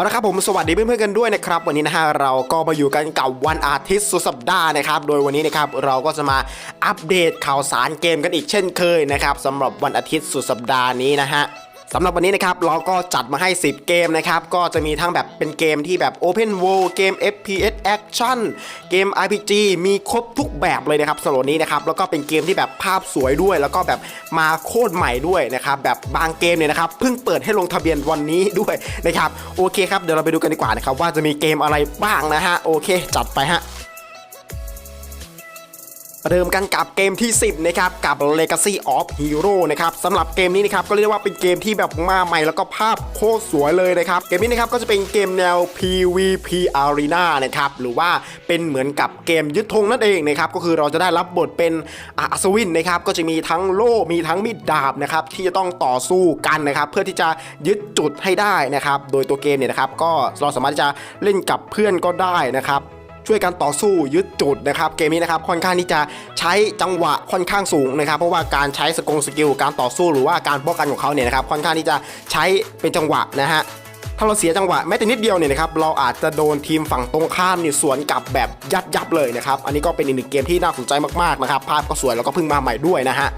เอาละครับผมสวัสดีเพื่อนๆกันด้วยนะครับวันนี้นะฮะเราก็มาอยู่กันกับวันอาทิตย์สุดสัปดาห์นะครับโดยวันนี้นะครับเราก็จะมาอัปเดตข่าวสารเกมกันอีกเช่นเคยนะครับสำหรับวันอาทิตย์สุดสัปดาห์นี้นะฮะ สำหรับวันนี้นะครับเราก็จัดมาให้ 10 เกมนะครับ ก็จะมีทั้งแบบเป็นเกมที่แบบ Open World เกม FPS Action เกม RPG มีครบทุกแบบเลยนะครับสำหรับวันนี้นะครับแล้วก็เป็นเกมที่แบบภาพสวยด้วย แล้วก็แบบมาโคตรใหม่ด้วยนะครับแบบบางเกมเนี่ยนะครับเพิ่งเปิดให้ลงทะเบียนวันนี้ด้วยนะครับโอเคครับเดี๋ยวเราไปดูกันดีกว่านะครับว่าจะมีเกมอะไรบ้างนะฮะโอเค จัดไปฮะ เริ่มกันกับเกมที่ 10 นะครับ กับ Legacy of Hero นะครับสำหรับเกมนี้นะครับก็เรียกว่าเป็นเกมที่แบบมาใหม่แล้วก็ภาพโคตรสวยเลยนะครับ เกมนี้นะครับก็จะเป็นเกมแนว PVP Arena นะครับหรือว่าเป็นเหมือนกับเกมยึดธงนั่นเองนะครับก็คือเราจะได้รับบทเป็นอาอัศวินนะครับก็จะมีทั้งโล่มีทั้งมีดดาบนะครับที่จะต้องต่อสู้กันนะครับเพื่อที่จะยึดจุดให้ได้นะครับโดยตัวเกมเนี่ยนะครับก็เราสามารถจะเล่นกับเพื่อนก็ได้นะครับ ช่วยกันต่อสู้ยึดจุดนะครับเกมนี้นะครับค่อนข้างที่จะใช้จังหวะค่อนข้างสูงนะครับ เพราะว่าการใช้สกงสกิลการต่อสู้หรือว่าการป้องกันของเขาเนี่ยนะครับค่อนข้างที่จะใช้เป็นจังหวะนะฮะถ้าเราเสียจังหวะแม้แต่นิดเดียวเนี่ยนะครับเราอาจจะโดนทีมฝั่งตรงข้ามเนี่ยสวนกลับแบบยับยับเลยนะครับอันนี้ก็เป็นอีกหนึ่งเกมที่น่าสนใจมากๆนะครับภาพก็สวยแล้วก็เพิ่งมาใหม่ด้วยนะฮะ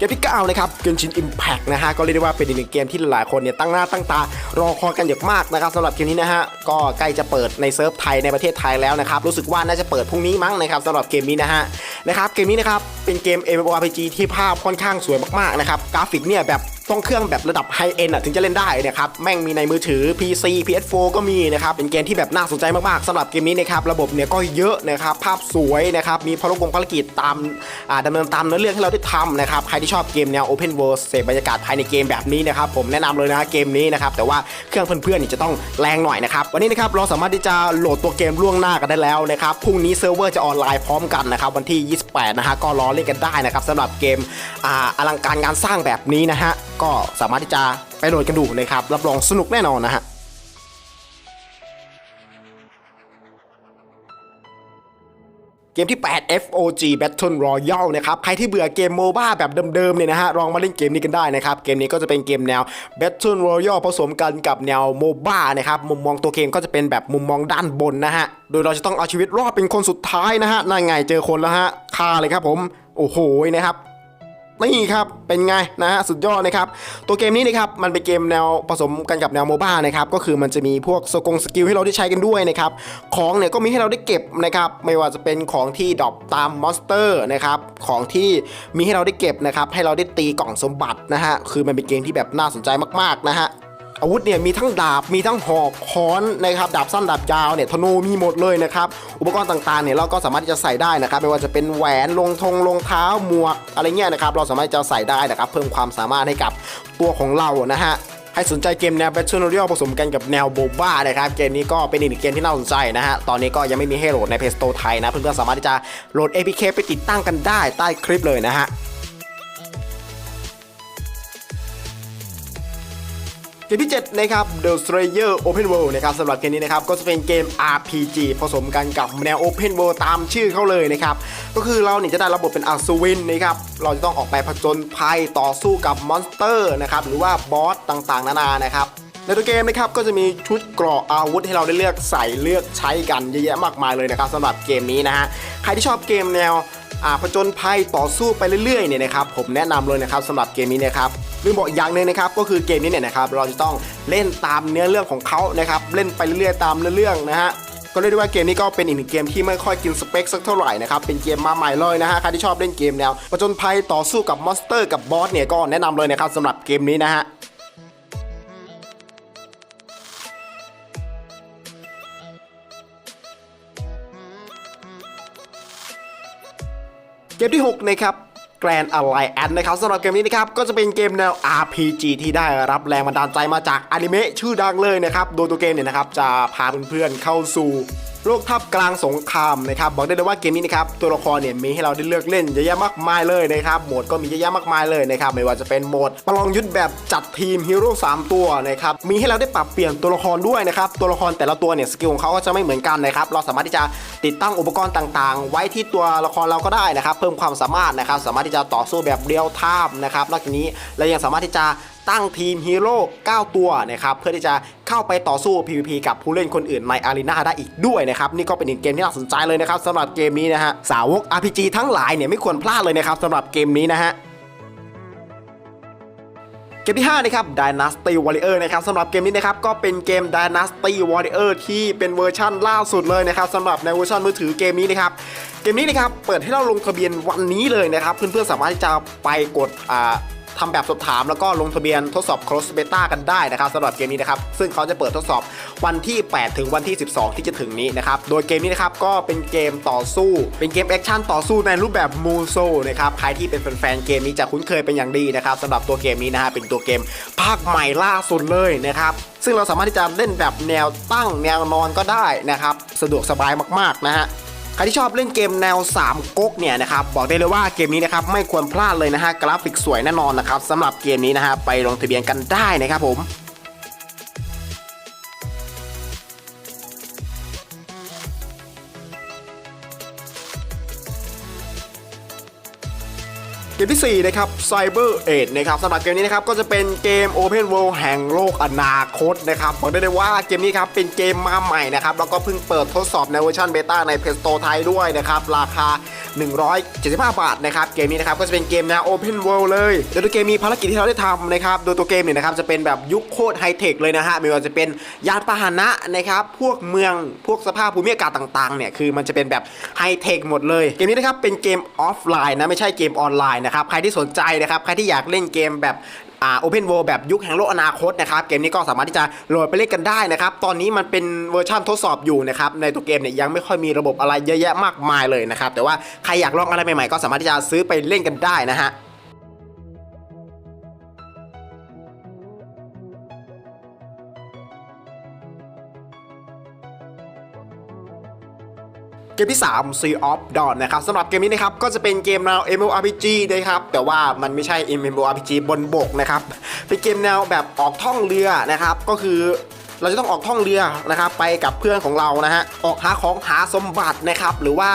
เกมที่9นะครับเกมชินอิมแพกนะฮะก็เรียกได้ว่าเป็นอีกหนึ่งเกมที่หลายคนเนี่ยตั้งหน้าตั้งตารอคอยกันอย่างมากนะครับสำหรับเกมนี้นะฮะก็ใกล้จะเปิดในเซิร์ฟไทยในประเทศไทยแล้วนะครับรู้สึกว่าน่าจะเปิดพรุ่งนี้มั้งนะครับสำหรับเกมนี้นะฮะนะครับเกมนี้นะครับเป็นเกม MMORPG ที่ภาพค่อนข้างสวยมากๆนะครับกราฟิกเนี่ยแบบ ต้องเครื่องแบบระดับไฮเอ็นอะถึงจะเล่นได้นะครับ แม่งมีในมือถือ PC PS4 ก็มีนะครับ เป็นเกมที่แบบน่าสนใจมาก ๆสำหรับเกมนี้นะครับระบบเนี่ยก็เยอะนะครับ ภาพสวยนะครับ มีภารกิจภารกิจตามอ่าดำเนินตามเนื้อเรื่องที่เราได้ทำนะครับ ใครที่ชอบเกมแนว Open World เสพบรรยากาศภายในเกมแบบนี้นะครับ ผมแนะนำเลยนะเกมนี้นะครับแต่ว่าเครื่องเพื่อนๆนี่จะต้องแรงหน่อยนะครับวันนี้นะครับเราสามารถที่จะโหลดตัวเกมล่วงหน้ากันได้แล้วนะครับพรุ่งนี้เซิร์ฟเวอร์จะออนไลน์พร้อมกันนะครับวันที่ 28 นะฮะก็รอเล่นกันได้นะครับสำหรับเกมอ่าอลังการงานสร้างแบบนี้นะฮะก็สามารถที่จะไปโหลดกันดูนะครับ รับรองสนุกแน่นอนนะฮะเกมที่ 8 FOG Battle Royale นะครับ ใครที่เบื่อเกมโมบ้าแบบเดิมๆเนี่ยนะฮะ ลองมาเล่นเกมนี้กันได้นะครับ เกมนี้ก็จะเป็นเกมแนว Battle Royale ผสมกันกับแนวโมบ้านะครับ มุมมองตัวเกมก็จะเป็นแบบมุมมองด้านบนนะฮะ โดยเราจะต้องเอาชีวิตรอดเป็นคนสุดท้ายนะฮะนั่นไงเจอคนแล้วฮะ ฆ่าเลยครับผม โอ้โหนะครับ นี่ครับเป็นไงนะฮะสุดยอดนะครับตัวเกมนี้นะครับมันเป็นเกมแนวผสมกันกับแนวโมบ้านะครับก็คือมันจะมีพวกสกงสกิลให้เราได้ใช้กันด้วยนะครับของเนี่ยก็มีให้เราได้เก็บนะครับไม่ว่าจะเป็นของที่ดรอปตามมอนสเตอร์นะครับของที่มีให้เราได้เก็บนะครับให้เราได้ตีกล่องสมบัตินะฮะคือมันเป็นเกมที่แบบน่าสนใจมากๆนะฮะ อาวุธเนี่ยมีทั้งดาบมีทั้งหอกค้อนนะครับดาบสั้นดาบยาวเนี่ยธนูมีหมดเลยนะครับอุปกรณ์ต่างๆเนี่ยเราก็สามารถที่จะใส่ได้นะครับไม่ว่าจะเป็นแหวนรองทงรองเท้าหมวกอะไรเงี้ยนะครับเราสามารถจะใส่ได้นะครับเพิ่มความสามารถให้กับตัวของเรานะฮะให้สนใจเกมแนว Battle Royale ผสมกันกับแนวโบบ้านะครับ เกมนี้ก็เป็นอีกหนึ่งเกมที่น่าสนใจนะฮะ ตอนนี้ก็ยังไม่มีให้โหลดใน Play Store ไทยนะ เพื่อนๆสามารถที่จะโหลด APK ไปติดตั้งกันได้ใต้คลิปเลยนะฮะ เกมที่ 7 นะครับ The Slayer Open World นะครับสำหรับเกมนี้นะครับก็จะเป็นเกม RPG ผสมกันกับแนว Open World ตามชื่อเขาเลยนะครับ ก็คือเราเนี่ยจะได้ระบบเป็นอัศวินนะครับ เราจะต้องออกไปผจญภัยต่อสู้กับมอนสเตอร์นะครับ หรือว่าบอสต่างๆ นานานะครับในตัวเกมนะครับก็จะมีชุดเกราะอาวุธให้เราได้เลือกใส่เลือกใช้กันเยอะแยะมากมายเลยนะครับสำหรับเกมนี้นะฮะใครที่ชอบเกมแนวผจญภัยต่อสู้ไปเรื่อยๆเนี่ยนะครับผมแนะนำเลยนะครับสำหรับเกมนี้นะครับ ลืมบอกอีกอย่างหนึ่งนะครับก็คือเกมนี้เนี่ยนะครับเราจะต้องเล่นตามเนื้อเรื่องของเขานะครับเล่นไปเรื่อยๆตามเนื้อเรื่องนะฮะก็เรียกได้ว่าเกมนี้ก็เป็นอีกหนึ่งเกมที่ไม่ค่อยกินสเปคสักเท่าไหร่นะครับเป็นเกมมาใหม่เลยนะฮะใครที่ชอบเล่นเกมแนวผจญภัยต่อสู้กับมอนสเตอร์กับบอสเนี่ยก็แนะนำเลยนะครับสำหรับเกมนี้นะฮะเกมที่ 6 นะครับ Grand Alliance นะครับสำหรับเกมนี้นะครับก็จะเป็นเกมแนว RPG ที่ได้รับแรงบันดาลใจมาจากอนิเมะชื่อดังเลยนะครับโดยตัวเกมเนี่ยนะครับจะพาเพื่อนๆเข้าสู่ โลกทับกลางสงครามนะครับบอกได้เลยว่าเกมนี้นะครับตัวละครเนี่ยมีให้เราได้เลือกเล่นเยอะแยะมากมายเลยนะครับโหมดก็มีเยอะแยะมากมายเลยนะครับไม่ว่าจะเป็นโหมดประลองยุทธแบบจัดทีมฮีโร่3ตัวนะครับมีให้เราได้ปรับเปลี่ยนตัวละครด้วยนะครับตัวละครแต่ละตัวเนี่ยสกิลของเขาก็จะไม่เหมือนกันนะครับเราสามารถที่จะติดตั้งอุปกรณ์ต่างๆ ไว้ที่ตัวละครเราก็ได้นะครับเพิ่มความสามารถนะครับสามารถที่จะต่อสู้แบบเรียลไทม์นะครับนอกจากนี้เรายังสามารถที่จะตั้งทีมฮีโร่9ตัวนะครับเพื่อที่จะ เข้าไปต่อสู้ PVP กับผู้เล่นคนอื่นในอารีนาได้อีกด้วยนะครับ นี่ก็เป็นอีกเกมที่น่าสนใจเลยนะครับสำหรับเกมนี้นะฮะสาวก RPG ทั้งหลายเนี่ยไม่ควรพลาดเลยนะครับสำหรับเกมนี้นะฮะเกมที่5นะครับ Dynasty Warrior นะครับสำหรับเกมนี้นะครับก็เป็นเกม Dynasty Warrior ที่เป็นเวอร์ชั่นล่าสุดเลยนะครับสำหรับในเวอร์ชันมือถือเกมนี้นะครับเกมนี้นะครับเปิดให้เราลงทะเบียนวันนี้เลยนะครับ เพื่อนๆสามารถที่จะไปกดอ่า ทำแบบสอบถามแล้วก็ลงทะเบียนทดสอบ cross beta กันได้นะครับสำหรับเกมนี้นะครับซึ่งเขาจะเปิดทดสอบวันที่ 8 ถึงวันที่ 12 ที่จะถึงนี้นะครับโดยเกมนี้นะครับก็เป็นเกมต่อสู้ เป็นเกมแอคชั่นต่อสู้ในรูปแบบมูโซนะครับใครที่เป็นแฟนๆเกมนี้จะคุ้นเคยเป็นอย่างดีนะครับสำหรับตัวเกมนี้นะฮะเป็นตัวเกมภาคใหม่ล่าสุดเลยนะครับซึ่งเราสามารถที่จะเล่นแบบแนวตั้งแนวนอนก็ได้นะครับสะดวกสบายมากๆนะฮะ ใครที่ชอบเล่นเกมแนว 3ก๊กเนี่ยนะครับบอกได้เลยว่าเกมนี้นะครับไม่ควรพลาดเลยนะฮะกราฟิกสวยแน่นอนนะครับสำหรับเกมนี้นะฮะไปลงทะเบียนกันได้นะครับผม กมที่4นะครับ Cyber 8นะครับสำหรับเกมนี้นะครับก็จะเป็นเกม Open World แห่งโลกอนาคตนะครับบอกได้เลยว่าเกมนี้ครับเป็นเกมมาใหม่นะครับแล้วก็เพิ่งเปิดทดสอบในเวอร์ชันเบต้าใน Play Store ไทยด้วยนะครับราคา 175 บาทนะครับเกมนี้นะครับก็จะเป็นเกมแนว Open World เลยโดยตัวเกมมีภารกิจที่เราได้ทำนะครับโดยตัวเกมเนี่ยนะครับจะเป็นแบบยุคโคตรไฮเทคเลยนะฮะไม่ว่าจะเป็นยานพาหนะนะครับพวกเมืองพวกสภาพภูมิอากาศต่างๆเนี่ยคือมันจะเป็นแบบไฮเทคหมดเลยเกมนี้นะครับเป็นเกมออฟไลน์นะไม่ใช่เกมออนไลน์นะครับใครที่สนใจนะครับใครที่อยากเล่นเกมแบบอ่าโอเพนเวิลด์แบบยุคแห่งโลกอนาคตนะครับเกมนี้ก็สามารถที่จะโหลดไปเล่นกันได้นะครับตอนนี้มันเป็นเวอร์ชันทดสอบอยู่นะครับในตัวเกมเนี่ยยังไม่ค่อยมีระบบอะไรเยอะแยะมากมายเลยนะครับแต่ว่าใครอยากลองอะไรใหม่ๆก็สามารถที่จะซื้อไปเล่นกันได้นะฮะ กมที่ 3 Sea of Dawn นะครับสำหรับเกมนี้นะครับก็จะเป็นเกมแนว MMORPG นะครับแต่ว่ามันไม่ใช่ MMORPG บนบกนะครับเป็นเกมแนวแบบออกท่องเรือนะครับก็คือเราจะต้องออกท่องเรือนะครับไปกับเพื่อนของเรานะฮะออกหาของหาสมบัตินะครับหรือว่า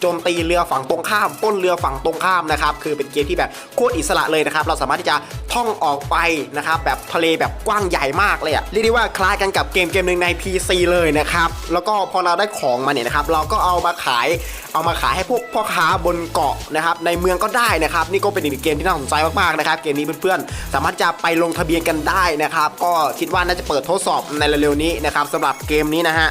โจมตีเรือฝั่งตรงข้ามป้นเรือฝั่งตรงข้ามนะครับคือเป็นเกมที่แบบโคตรอิสระเลยนะครับเราสามารถที่จะท่องออกไปนะครับแบบทะเลแบบกว้างใหญ่มากเลยอะเรียกได้ว่าคล้ายกันกับเกมเกมหนึ่งใน PC เลยนะครับแล้วก็พอเราได้ของมาเนี่ยนะครับเราก็เอามาขายเอามาขายให้พวกพ่อค้าบนเกาะนะครับในเมืองก็ได้นะครับนี่ก็เป็นอีกหนึ่งเกมที่น่าสนใจมากๆนะครับเกมนี้เพื่อนๆสามารถจะไปลงทะเบียนกันได้นะครับก็คิดว่าน่าจะเปิดทดสอบในเร็วๆนี้นะครับสำหรับเกมนี้นะฮะ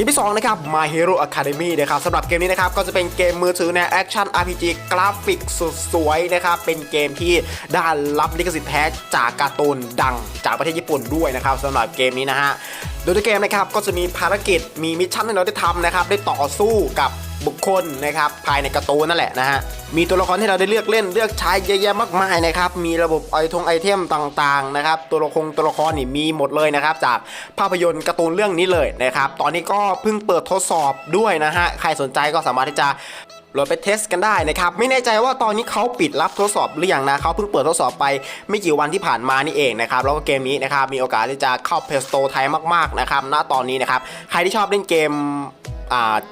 กมที่2นะครับ My Hero Academy นะครับสำหรับเกมนี้นะครับก็จะเป็นเกมมือถือในแอคชั่น RPG กราฟิกสุดสวยนะครับเป็นเกมที่ได้รับลิขสิทธิ์แท้จากการ์ตูนดังจากประเทศญี่ปุ่นด้วยนะครับสำหรับเกมนี้นะฮะโดยตัวเกมนะครับก็จะมีภารกิจมีมิชชั่นให้เราได้ทำนะครับ ได้ต่อสู้กับบุคคลนะครับภายในกร์ตูนนั่นแหละนะฮะ มีตัวละครที่เราได้เลือกเล่นเลือกใช้เยอะแยะมากมายนะครับ มีระบบไอทงไอเทมต่างๆนะครับตัวละครตัวละครนี่มีหมดเลยนะครับ จากภาพยนตร์การ์ตูนเรื่องนี้เลยนะครับ ตอนนี้ก็เพิ่งเปิดทดสอบด้วยนะฮะ ใครสนใจก็สามารถที่จะ ลดไปเทสกันได้นะครับ ไม่แน่ใจว่าตอนนี้เขาปิดรับทดสอบหรือยังนะเขาเพิ่งเปิดทดสอบไปไม่กี่วันที่ผ่านมานี่เองนะครับ แล้วก็เกมนี้นะครับมีโอกาสที่จะเข้าเพลสโตไทยมากๆนะครับณตอนนี้นะครับ ใครที่ชอบเล่นเกม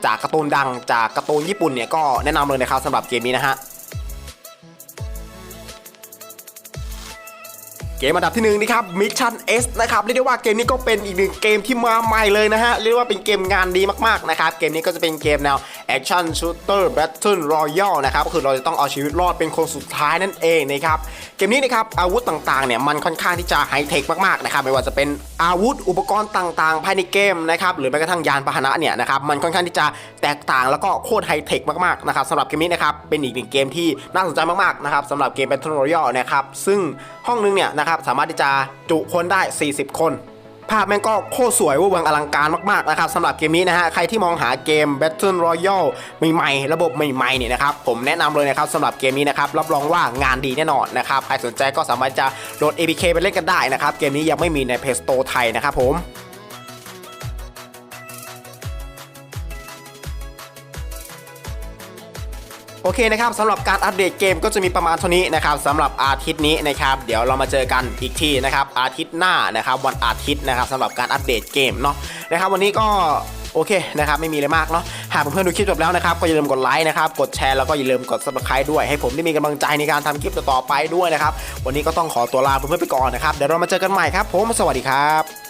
จากการ์ตูนดังจากการ์ตูนญี่ปุ่นเนี่ยก็แนะนำเลยนะครับสำหรับเกมนี้นะฮะ เกมอันดับที่หนึ่งนี่ครับ Mission S นะครับเรียกได้ว่าเกมนี้ก็เป็นอีกหนึ่งเกมที่มาใหม่เลยนะฮะเรียกว่าเป็นเกมงานดีมากๆนะครับเกมนี้ก็จะเป็นเกมแนว Action Shooter Battle Royale นะครับก็คือเราจะต้องเอาชีวิตรอดเป็นคนสุดท้ายนั่นเองนะครับ เกมนี้นะครับอาวุธต่างๆเนี่ยมันค่อนข้างที่จะไฮเทคมากๆนะครับไม่ว่าจะเป็นอาวุธอุปกรณ์ต่างๆ ภายในเกมนะครับหรือแม้กระทั่งยานพาหนะเนี่ยนะครับมันค่อนข้างที่จะแตกต่างแล้วก็โคตรไฮเทคมากๆนะครับสำหรับเกมนี้นะครับเป็นอีกหนึ่งเกมที่น่าสนใจมากๆนะครับสำหรับเกม Battle Royale นะครับซึ่งห้องนึงเนี่ยนะครับสามารถที่จะจุคนได้ 40 คน ภาพแม่งก็โคตรสวยเว่าเวงอลังการมากๆนะครับสำหรับเกมนี้นะฮะใครที่มองหาเกม Battle Royale ใหม่ๆ ระบบใหม่ๆเนี่ยนะครับผมแนะนำเลยนะครับสำหรับเกมนี้นะครับรับรองว่างานดีแน่นอนนะครับใครสนใจก็สามารถจะโหลด APK ไปเล่นกันได้นะครับเกมนี้ยังไม่มีใน Play Store ไทยนะครับผม โอเคนะครับสำหรับการอัปเดตเกมก็จะมีประมาณเท่านี้นะครับสำหรับอาทิตย์นี้นะครับเดี๋ยวเรามาเจอกันอีกทีนะครับอาทิตย์หน้านะครับวันอาทิตย์นะครับสำหรับการอัปเดตเกมเนาะนะครับวันนี้ก็โอเคนะครับไม่มีอะไรมากเนาะหากเพื่อนๆดูคลิปจบแล้วนะครับ ก็อย่าลืมกดไลค์นะครับ กดแชร์แล้วก็อย่าลืมกด subscribe ด้วยให้ผมได้มีกำลังใจในการทำคลิปต่อไปด้วยนะครับ วันนี้ก็ต้องขอตัวลาเพื่อนๆไปก่อนนะครับ เดี๋ยวเรามาเจอกันใหม่ครับผมสวัสดีครับ